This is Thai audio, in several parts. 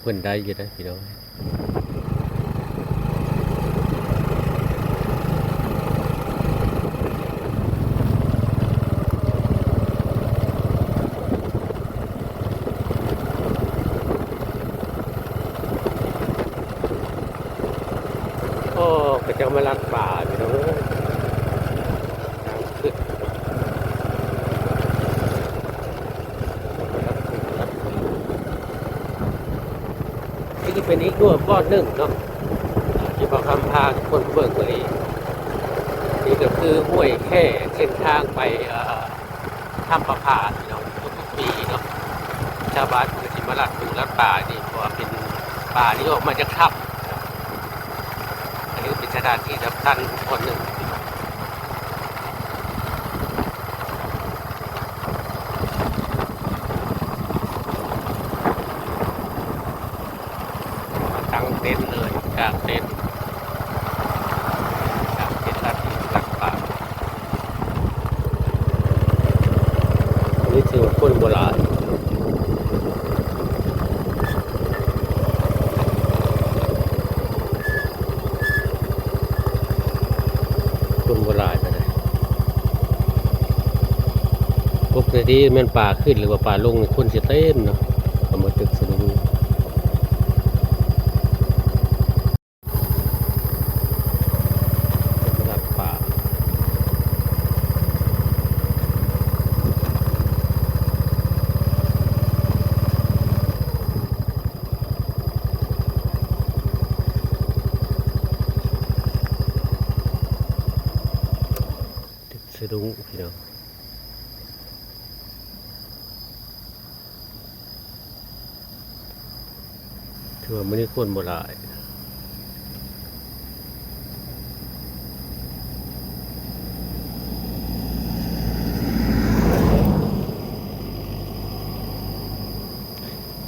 เพื่อนได้อยู่นะพี่น้องโอ้ก็จะมาลักป่าพี่น้องเอ้ยทางขึ้นลักขึ้นลักขึ้น นี่เป็นอีกด้วยก้อนหนึ่งเนาะที่พอคำพาคนเบิกเลยนี่ก็คือห้วยแค่เส้นทางไปถ้ำประพาสเนาะทุกปีเนาะชาวบ้านก็สิมาลัดปูลัดป่านี่เพราะว่าเป็นป่าที่ออกมาจากถ้ำอันนี้เป็นสถานที่สำคัญคนหนึ่งมาตั้งเต็นท์เลยกางเต็นท์กางเต็นท์ลัดลัดป่าอันนี้ถือว่าคนโบราณคนโบราณไปเลยปกติแมันป่าขึ้นหรือว่าป่าลงนี่คนจะเต็มเนาะเอามาตึกสนุกสำหรับป่าตึกสนุกพี่น้องถือว่าไม่ได้คนโบราณ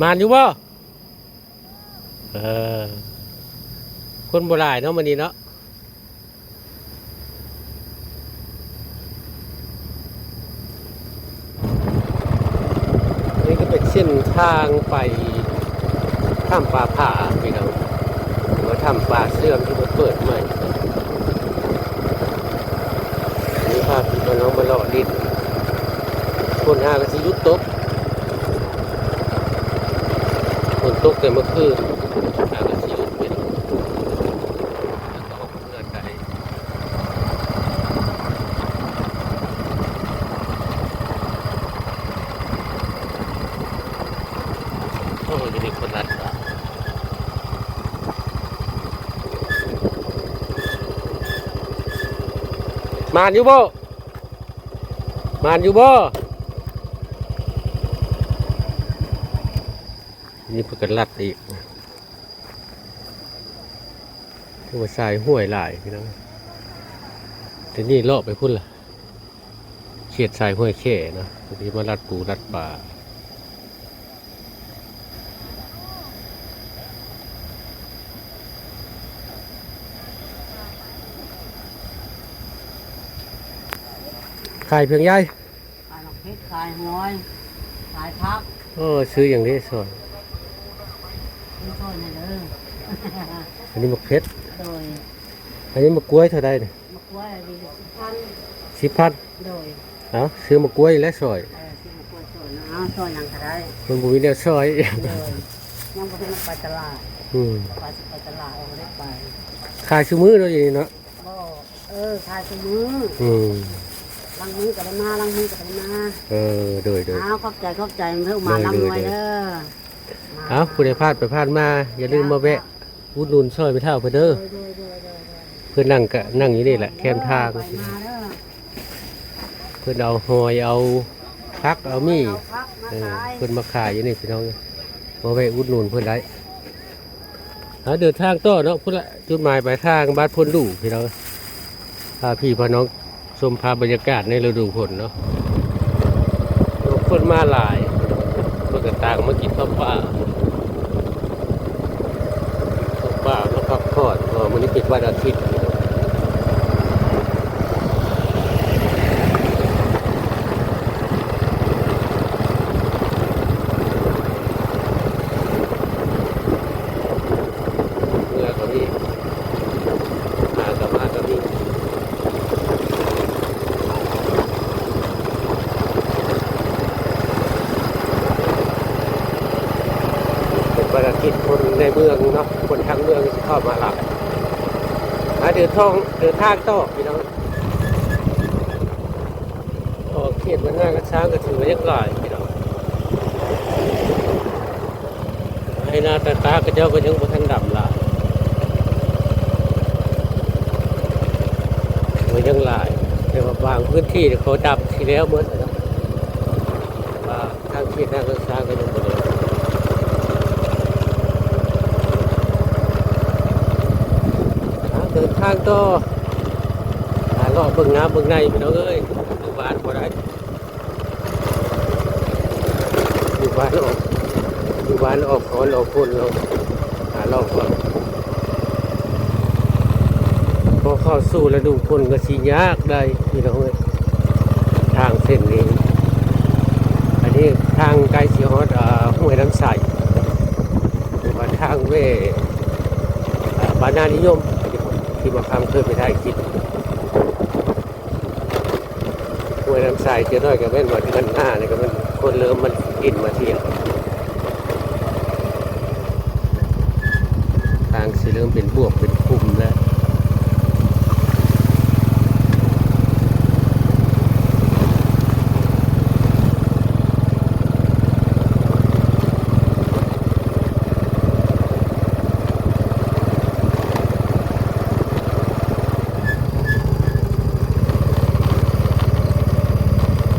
มานอยู่บ่เออ คนโบราณเนาะมันนี้เนาะนี่ก็เป็นเส้นทางไป ถ้ำป่าผาพี่น้องหรือว่าถ้ำป่าเสื่อมที่มันเปิดใหม่นี่ภาพี่น้องมาเลาะดินคนหาก็สิยุดตกคนตกแต่เมื่อคืนหากันสิหยุดเป็นแล้วก็ออกเพื่อนได้ โอ้ยมีคนนัดอะมานอยู่บ่มานอยู่บ่นี่เพื่อกันลัดอีกตัว่าชายห้วยหลายพี่น้องแต่นี่เลาะไปพุ่นล่ะเขียดชายห้วยแข่เนาะทีนี้มาลัดปูลัดป่า ขายเพียงใหญ่ขายดอกเพชรขายหอยขายพักโอ้ซื้ออย่างนี้สวยไม่ช่วยในเด้ออันนี้มะเพชรโดยอันนี้มะกล้วยเท่าไดเนี่ยมะกล้วยดีสิบพันสิบพันโดยเอาซื้อมะกล้วยและซอยเออสิมะกล้วยช่วยนะเอาช่วยยังก็ได้มันบุมีแนวซอยโดยยังบ่ได้ไปตลาดอืมไปสิไปตลาดเอาบ่ได้ไปขายซื้อมือเนาะอย่างนี้เนาะบ่เออขายซื้อมืออืม ลังมือก็ได้มาลังมือก็ได้มาเออโดยโดยเอาขอบใจขอบใจเพิ่นมาลังหน่วยเด้อมาเอาผู้ใดพลาดไปพลาดมา อย่าลืมมาแวะอุดหนุนซอยไปเท่าไปเด้อโดยโดยโดยโดยเพื่อนนั่งกะนั่งอยู่นี่แหละแคมทาง ไปมาเด้อเพื่อนเอาหอยเอาพักเอามี่เอาพักมาเออขายเพื่อนมาขายอยู่นี่พี่น้องมาแวะอุดหนุนเพื่อนได้เอาเดินทางต่อเนาะพุ่นละจุดหมายปลายทางบ้านพลดูพี่น้องพาพี่พาน้อง ชมภาพบรรยากาศในฤดูฝนเนาะคนมาหลายเพื่อนต่างมากินข้าวป่าข้าวป่าแล้วพักผ่อดพราะว่ามันนี้ปิดวันอาทิตย์ ก็คิดคนในเมืองเนาะคนทางเมืองที่เข้ามาหลักมาเดิน ท่องเดินทางต่อพี่น้องออกเขตมันง่ายก็ช้างก็ถือว่ายังหลายพี่น้องให้หน้าตาตาก็เจ้าก็ยังบ่ทันดำหลายมันยังหลายแต่ว่าบางพื้นที่เขาดำทีแล้วเหมือนกันเนาะว่าทางเขตหน้าก็ช้างก็ยังบ่ได้เดิน ทางก็หาเลาะเบิ่งน้ำเบิ่งในพี่น้องเอ้ยอยู่บ้านบ่ได้อยู่บ้านออกอยู่บ้านออกขอนออกคนเราหาเลาะก่อนพอเข้าสู่ฤดูฝนก็สิยากได้พี่น้องเอ้ยทางเส้นนี้ อันนี้ทางไกลสิฮอดอ่าห้วยน้ำใสหรือว่าทางเวอ่บานานิยม ที่มาคำเคยไปถ่ายคลิปห้วยน้ำใสเจ้าน้อยกับแม่นวัดกันหน้าเนี่ยก็มันคนเริ่มมันกินมาเที่ยวทางสิเริ่มเป็นบวกเป็นคุมแล้ว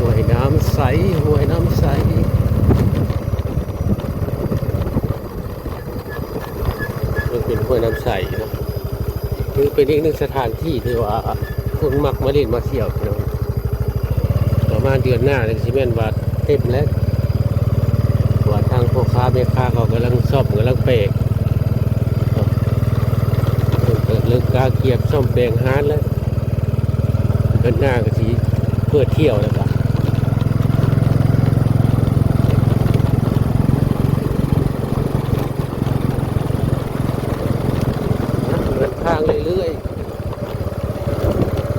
ห้วยน้ำใสห้วยน้ำใสมันเป็นห้วยน้ำใสเนอะคือ เป็นอีกหนึ่งสถานที่ที่ว่าคนมักมาเล่นมาเที่ยวประมาณเดือนหน้าในี่ยสิแม่นว่าเต็มแล้วว่าทางพ่อค้าแม่ค้าเขากำลังซ่อมกำลังเปกเปิดเลิกกาเกียบซ่อมแปลงฮานแล้วเดือนหน้าก็สิเพื่อเที่ยวแล้วครับนทางเรื่อยๆ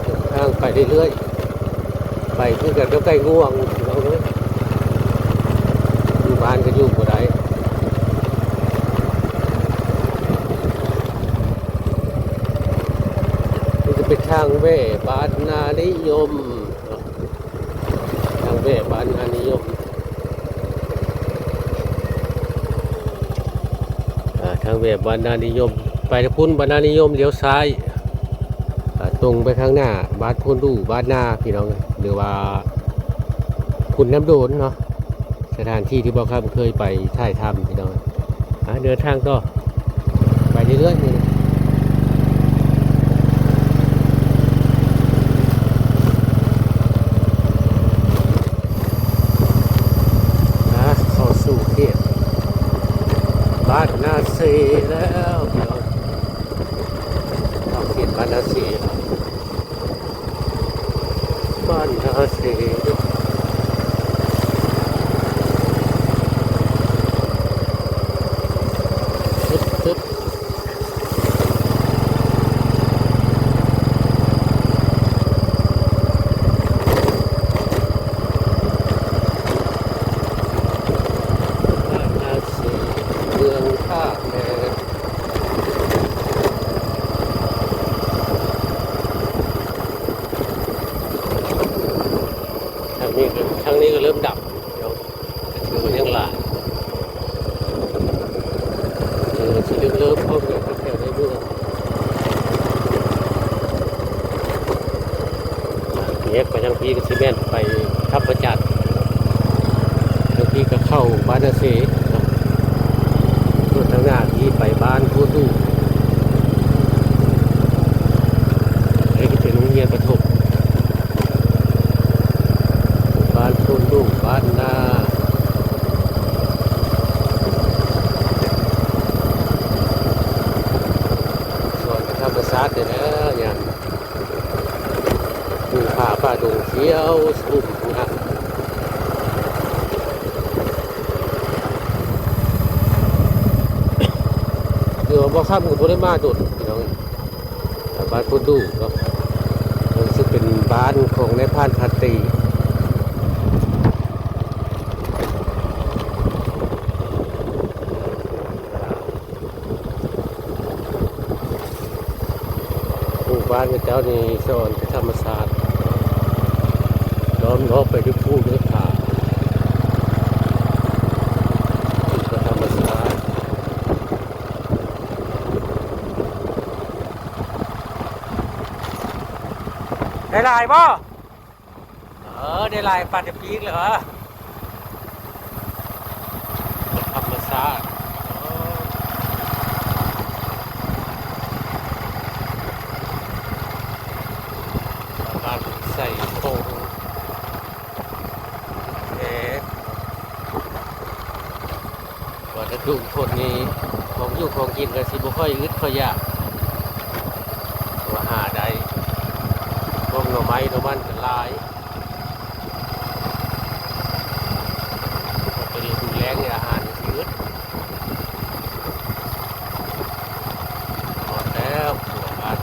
เดินทางไปเรื่อยๆ ไปคือ กันก็ใกล้ง่วงเราเอยู่บ้านก็อยู่บ่ได้จะเป็นทางเว่บ้านนานิยม ทางเว่บ้านนานิยมอ่าทางเว่บ้านนานิยม ไปทางพุ่นบ้านนานิยมเลี้ยวซ้ายตรงไปข้างหน้าบ้านพุ่นดูบ้านนาพี่น้องหรือว่า คุณน้ำโดนเนาะสถานที่ที่บอกครับเคยไปถ่ายทำพี่น้องเดินทางต่อไปเรื่อยๆนี่นะอ่าเข้าสู่เขตบ้านนาเซแล้วพี่น้อง ทำเขียนบ้านนาสีบ้านนาสีตึ๊บตึ๊บบ้านนาสีเมืองท่าแพ ทางนี้ก็ทางนี้ก็เริ่มดับเดี๋ยวถือว่ายังหลายเออสิเริ่มเริ่มเข้าไปแถวในเมืองอ่าเนี้ยไปทางพี่ก็ซีเมนไปทับประจัดทางพี่ก็ เข้ บ่ซ้ำกับบ่ได้มากจุดพี่น้องบ้านพุดูเนาซึ่งเป็นบ้านของในพานพันตีบ้านเจ้านี่สอนธรรมศาสตร์ล้อมรอบไปด้วยผู้ด้วยผา ได้ลายบ่เออได้ลายปัดจะปีกเหรอธรรมศาสตร์เออบ้านใส่โป่งเอ๊ะว่าจะดุคนนี้ของอยู่ของกินก็สิบ่ค่อยอึดค่อยยากว่าหาได้ พวกหน่อไม้หน่อมันกันหลายก็เป็นฤดูแล้งเนี่ยอาหารสิอึดหมดแล้วหัวบ้าน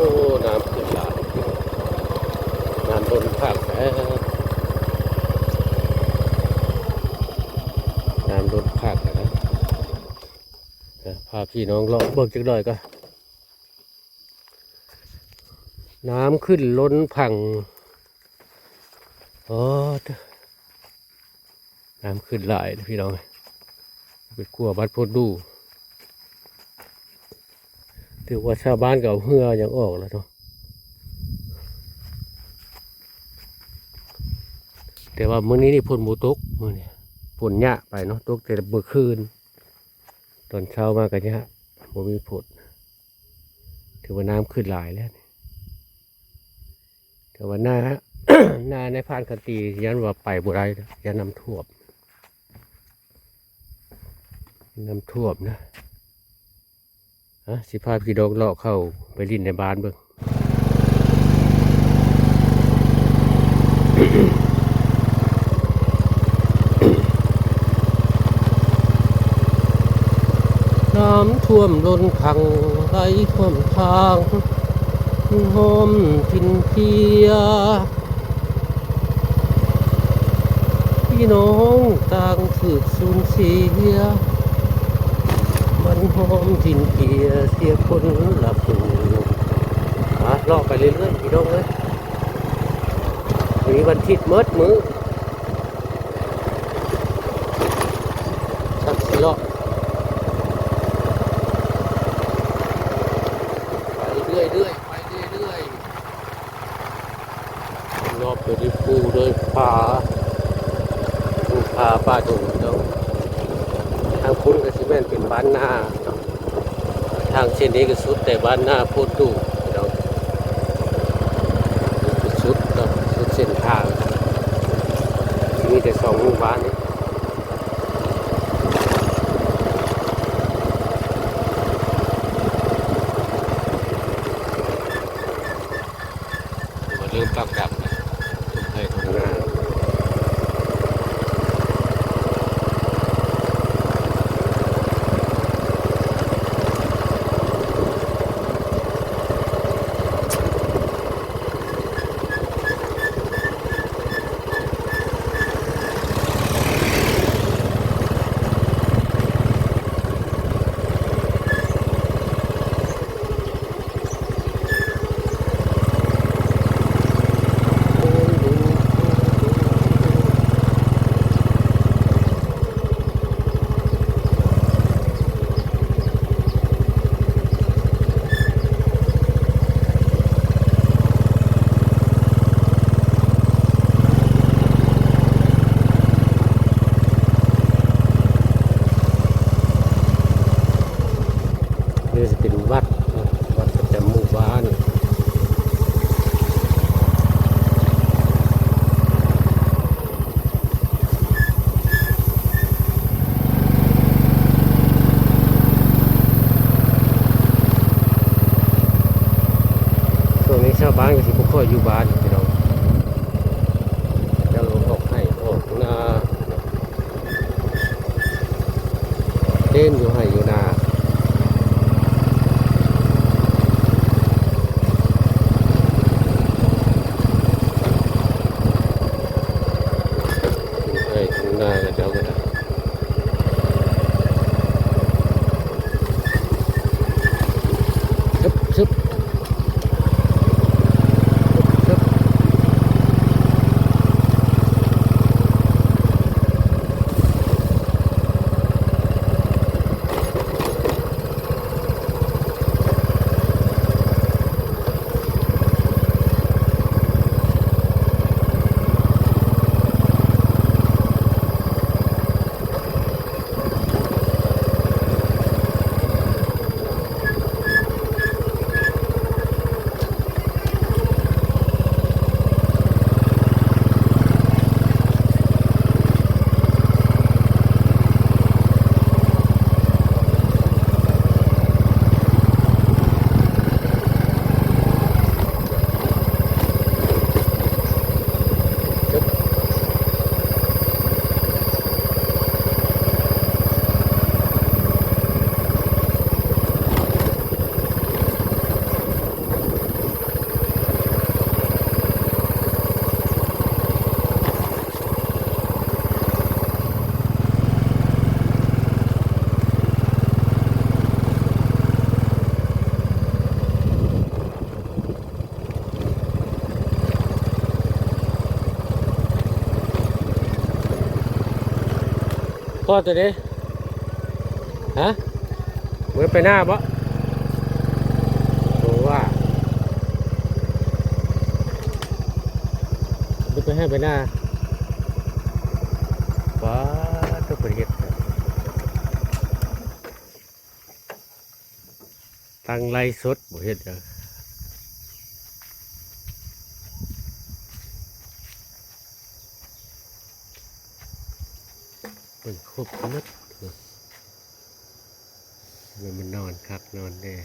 โอ้ น้ำขึ้นหลายน้ำบนภาคแท้น้ำบนภาคนะเดี๋ยว พี่น้องลองเบิกจักหน่อยก็ น้ำขึ้นล้นพังโอ้เด้อน้ำขึ้นหลายพี่น้องไปกลัวบัดพดดูถือว่าชาวบ้านเก่าเหือยังออกแล้วเนาะแต่ว่ามื้อนี้นี่ฝนหมูตกมื้อนี้ฝนหยะไปเนาะตกแต่เมื่อคืน ตอนเช้ามากันเนี่ยบ่มีฝนถือว่าน้ำขึ้นหลายแล้วแต่ว่าหน้าหน้าในพานคันตียันว่าไปบ่ได้นะยันน้ำท่วมน้ำท่วมนะฮะสิพาพี่ดอกเลาะเข้าไปลินในบ้านเบิ่งำท่วมล้นพังไหลท่วมทางหอมทินเพีย พี่น้องต่างสืบสูญเสีย มันหอมทินเกียเสียคนหลับอยู่มาลอกไปเรื่อยๆพี่น้องเลยวันนี้วันทิตย์เมิดมือชักสิเลาะไปเรื่อยๆไปเรื่อยๆรอบไปด้วยปูด้วยผาปูผา ป้าดงเนาะทางคุ้นก็สิแม่นเป็นบ้านนาเนาทางเช่นนี้ก็สุดแต่บ้านนาพูดดูเนาะสุดเส้นทางมีแต่สองหมู่บ้านนี้มาเริ่มปักดับนะทุกให้ทุกงาน นี่จะเป็นวัดนะวั ดประจำหมู่บ้านช่วงนี้ชาวบ้านก็สิบ่ค่อยอยู่บ้าน พ่อตัวนี้ฮะเหมือนไปหน้าบ่โอ้ว่าจะไปให้ไปหน้าว้าตัวเป็นเห็ดตั้งไรสดบ่เห็ดจังมัน ครบมัดเลยมันนอนคักนอนแน่